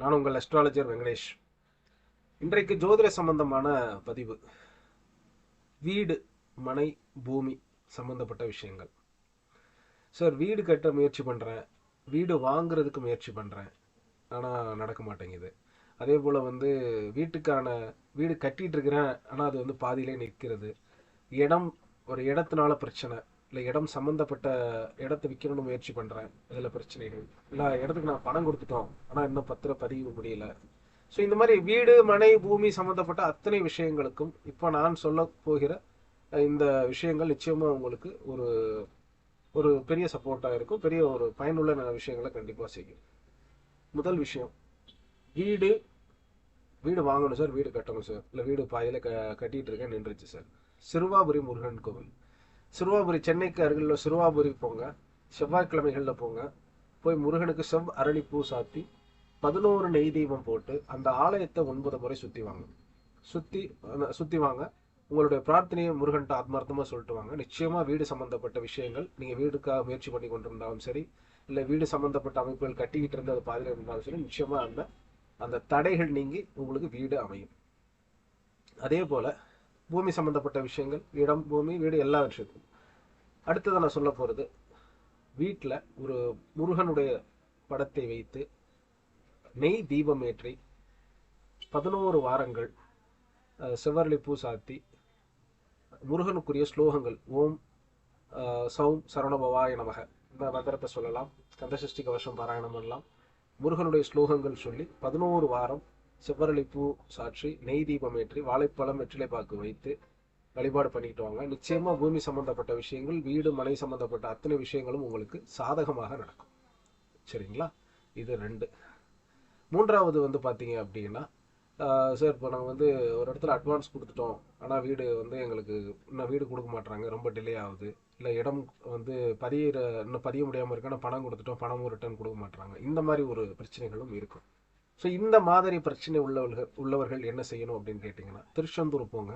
நான் உங்கள் அஸ்ட்ராலஜர் வெங்கடேஷ். இன்றைக்கு ஜோதிட சம்பந்தமான பதிவு. வீடு மனை பூமி சம்பந்தப்பட்ட விஷயங்கள். சார் வீடு கட்ட முயற்சி பண்ணுறேன் வீடு வாங்குறதுக்கு முயற்சி பண்ணுறேன் ஆனால் நடக்க மாட்டேங்குது. அதே போல் வந்து வீட்டுக்கான வீடு கட்டிட்டு இருக்கிறேன். ஆனால் அது வந்து பாதியிலே நிற்கிறது. இடம் ஒரு இடத்தினால பிரச்சனை. இல்லை இடம் சம்மந்தப்பட்ட இடத்த விற்கணும்னு முயற்சி பண்ணுறேன் இதில் பிரச்சனைகள். இல்லை இடத்துக்கு நான் பணம் கொடுத்துட்டோம். ஆனால் இன்னும் பத்திர பதிவு முடியல. ஸோ இந்த மாதிரி வீடு மனை பூமி சம்மந்தப்பட்ட அத்தனை விஷயங்களுக்கும் இப்போ நான் சொல்ல போகிற இந்த விஷயங்கள் நிச்சயமாக உங்களுக்கு ஒரு ஒரு பெரிய சப்போர்ட்டாக இருக்கும். பெரிய ஒரு பயனுள்ள ந- விஷயங்களை கண்டிப்பாக செய்யும். முதல் விஷயம் வீடு வீடு வாங்கணும் சார். வீடு கட்டணும் சார். இல்லை வீடு பாதியில் க கட்டிகிட்டு இருக்கேன் நின்றுச்சு சார். சிறுவாபுரி முருகன் கோவில். சிறுவாபுரி சென்னைக்கு அருகில் உள்ள சிறுவாபுரி போங்க. செவ்வாய்க்கிழமைகளில் போங்க. போய் முருகனுக்கு செவ் அரளி பூ சாத்தி பதினோரு நெய் தீபம் போட்டு அந்த ஆலயத்தை ஒன்பது முறை சுற்றி வாங்க. சுற்றி சுற்றி வாங்க. உங்களுடைய பிரார்த்தனையை முருகன்ட்ட ஆத்மார்த்தமாக சொல்லிட்டு வாங்க. நிச்சயமாக வீடு சம்மந்தப்பட்ட விஷயங்கள் நீங்கள் வீடுக்காக முயற்சி பண்ணி கொண்டிருந்தாலும் சரி இல்லை வீடு சம்மந்தப்பட்ட அமைப்புகள் கட்டிக்கிட்டு இருந்து அது பாதியில் இருந்தாலும் சரி நிச்சயமாக அந்த அந்த தடைகள் நீங்கி உங்களுக்கு வீடு அமையும். அதே போல் பூமி சம்மந்தப்பட்ட விஷயங்கள் இடம் பூமி வீடு எல்லா விஷயத்துக்கும். அடுத்தது நான் சொல்ல போகிறது வீட்டில் ஒரு முருகனுடைய படத்தை வைத்து நெய் தீபம் ஏற்றி பதினோரு வாரங்கள் செவ்வரளி பூ சாத்தி முருகனுக்குரிய ஸ்லோகங்கள் ஓம் சௌம் சரணபவாய நமக இந்த மந்திரத்தை சொல்லலாம் கந்தசஷ்டி கவசம் பாராயணம் பண்ணலாம் முருகனுடைய ஸ்லோகங்கள் சொல்லி பதினோரு வாரம் செவ்வரளி சாற்றி நெய் தீபம் ஏற்றி வாழைப்பழம் வெற்றிலை பாக்கு வைத்து வழிபாடு பண்ணிட்டு வாங்க. நிச்சயமா பூமி சம்பந்தப்பட்ட விஷயங்கள் வீடு மனை சம்பந்தப்பட்ட அத்தனை விஷயங்களும் உங்களுக்கு சாதகமாக நடக்கும். சரிங்களா? இது ரெண்டு. மூன்றாவது வந்து பார்த்தீங்க அப்படின்னா சார் இப்போ நாங்கள் வந்து ஒரு இடத்துல அட்வான்ஸ் கொடுத்துட்டோம். ஆனால் வீடு வந்து எங்களுக்கு இன்னும் வீடு கொடுக்க மாட்றாங்க. ரொம்ப டிலே ஆகுது. இல்லை இடம் வந்து பதியிற இன்னும் பதிய முடியாமல் இருக்கு. ஆனால் பணம் கொடுத்துட்டோம். பணமும் ரிட்டர்ன் கொடுக்க மாட்டாங்க இந்த மாதிரி ஒரு பிரச்சனைகளும் இருக்கும். ஸோ இந்த மாதிரி பிரச்சனை உள்ளவர்கள் உள்ளவர்கள் என்ன செய்யணும் அப்படின்னு கேட்டிங்கன்னா திருச்செந்தூர் போங்க.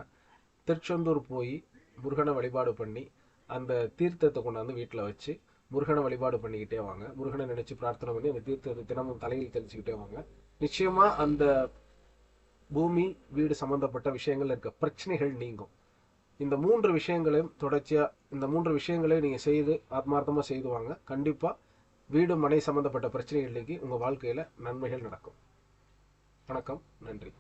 திருச்செந்தூர் போய் முருகனை வழிபாடு பண்ணி அந்த தீர்த்தத்தை கொண்டாந்து வீட்டில் வச்சு முருகனை வழிபாடு பண்ணிக்கிட்டே வாங்க. முருகனை நினைச்சு பிரார்த்தனை பண்ணி அந்த தீர்த்தத்தை தினமும் தலையில் தெளிச்சுக்கிட்டே வாங்க. நிச்சயமா அந்த பூமி வீடு சம்பந்தப்பட்ட விஷயங்கள் இருக்க பிரச்சனைகள் நீங்கும். இந்த மூன்று விஷயங்களையும் தொடர்ச்சியா இந்த மூன்று விஷயங்களையும் நீங்க செய்து ஆத்மார்த்தமா செய்து வாங்க. கண்டிப்பா வீடு மனை சம்பந்தப்பட்ட பிரச்சனைகள் நீங்கி உங்க வாழ்க்கையில நன்மைகள் நடக்கும். வணக்கம் நன்றி.